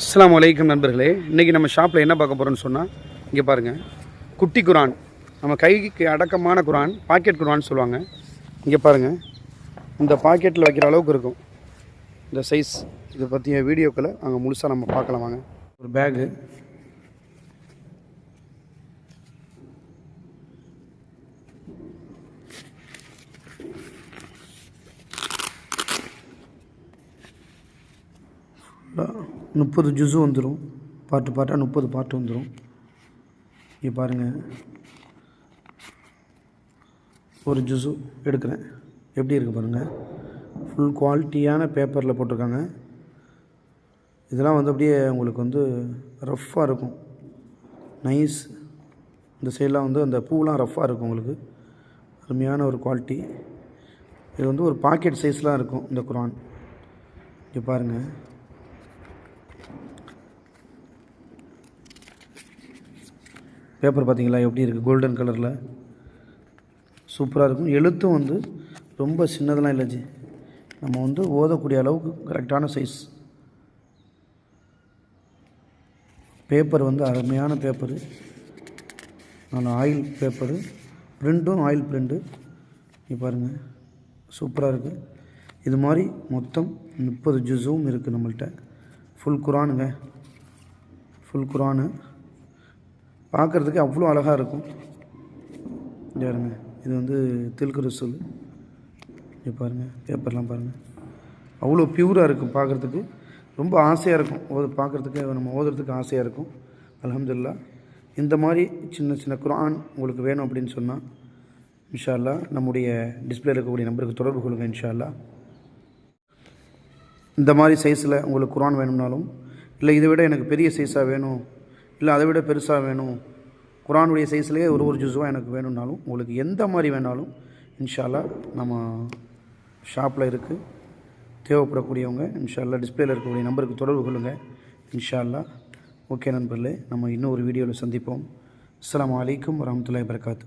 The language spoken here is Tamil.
அஸ்லாம் வலைக்கம் நண்பர்களே இன்றைக்கி நம்ம ஷாப்பில் என்ன பார்க்க போகிறோம்னு சொன்னால் இங்கே பாருங்கள் குட்டி குரான் நம்ம கைக்கு அடக்கமான குரான் பாக்கெட் குரான் சொல்லுவாங்க. இங்கே பாருங்கள் இந்த பாக்கெட்டில் வைக்கிற அளவுக்கு இருக்கும். இந்த சைஸ் இதை பற்றிய வீடியோக்களை அங்கே முழுசாக நம்ம பார்க்கலாம் வாங்க. ஒரு பேகு முப்பது ஜுஸு வந்துடும் பாட்டு பாட்டாக முப்பது பாட்டு வந்துடும் இங்கே பாருங்கள் ஒரு ஜுஸு எடுக்கிறேன். எப்படி இருக்குது பாருங்கள் ஃபுல் குவாலிட்டியான பேப்பரில் போட்டிருக்காங்க. இதெல்லாம் வந்து அப்படியே உங்களுக்கு வந்து ரஃப்பாக இருக்கும். நைஸ் இந்த சைடெலாம் வந்து அந்த பூலாம் ரஃப்பாக இருக்கும் உங்களுக்கு. அருமையான ஒரு குவாலிட்டி இது வந்து ஒரு பாக்கெட் சைஸ்லாம் இருக்கும் இந்த குரான் இங்கே பாருங்கள் பேப்பர் பார்த்தீங்களா? எப்படி இருக்குது கோல்டன் கலரில் சூப்பராக இருக்கும். எழுத்தும் வந்து ரொம்ப சின்னதெல்லாம் இல்லை ஜி. நம்ம வந்து ஓதக்கூடிய அளவுக்கு கரெக்டான சைஸ் பேப்பர் வந்து அருமையான பேப்பரு நல்ல ஆயில் பேப்பரு ப்ரிண்ட்டும் ஆயில் பிரிண்ட்டு இங்கே பாருங்கள் சூப்பராக இருக்குது இது மாதிரி மொத்தம் முப்பது ஜூஸும் இருக்குது நம்மள்கிட்ட ஃபுல் குரானுங்க ஃபுல் குரானு பார்க்குறதுக்கு அவ்வளோ அழகாக இருக்கும். இங்க பாருங்க. இது வந்து தில்கு ரசூல். இங்கே பாருங்கள் பேப்பர்லாம் பாருங்கள் அவ்வளோ பியூராக இருக்கும் பார்க்குறதுக்கு. ரொம்ப ஆசையாக இருக்கும். ஓது பார்க்குறதுக்கு நம்ம ஓதுறதுக்கு ஆசையாக இருக்கும். அலமதுல்லா இந்த மாதிரி சின்ன சின்ன குரான் உங்களுக்கு வேணும் அப்படின்னு சொன்னால் இன்ஷா நம்முடைய டிஸ்பிளே இருக்கக்கூடிய நம்பருக்கு தொடர்பு கொள்ளுங்கள் இன்ஷால்லா இந்த மாதிரி சைஸில் உங்களுக்கு குரான் வேணும்னாலும் இல்லை இதை விட எனக்கு பெரிய சைஸாக வேணும் இல்லை அதை விட பெருசாக வேணும். குரானுடைய சைஸ்லேயே ஒரு ஒரு ஜூஸுவாக எனக்கு வேணும்னாலும் உங்களுக்கு எந்த மாதிரி வேணாலும் இன்ஷால்லா நம்ம ஷாப்பில் இருக்குது தேவைப்படக்கூடியவங்க இன்ஷால்லா டிஸ்பிளேயில் இருக்கக்கூடிய நம்பருக்கு தொடர்பு கொள்ளுங்கள் இன்ஷால்லா. ஓகே நண்பர்களே நம்ம இன்னும் ஒரு வீடியோவில் சந்திப்போம். அஸ்லாம் அலைக்கும் வரமத்துல வரகாத்து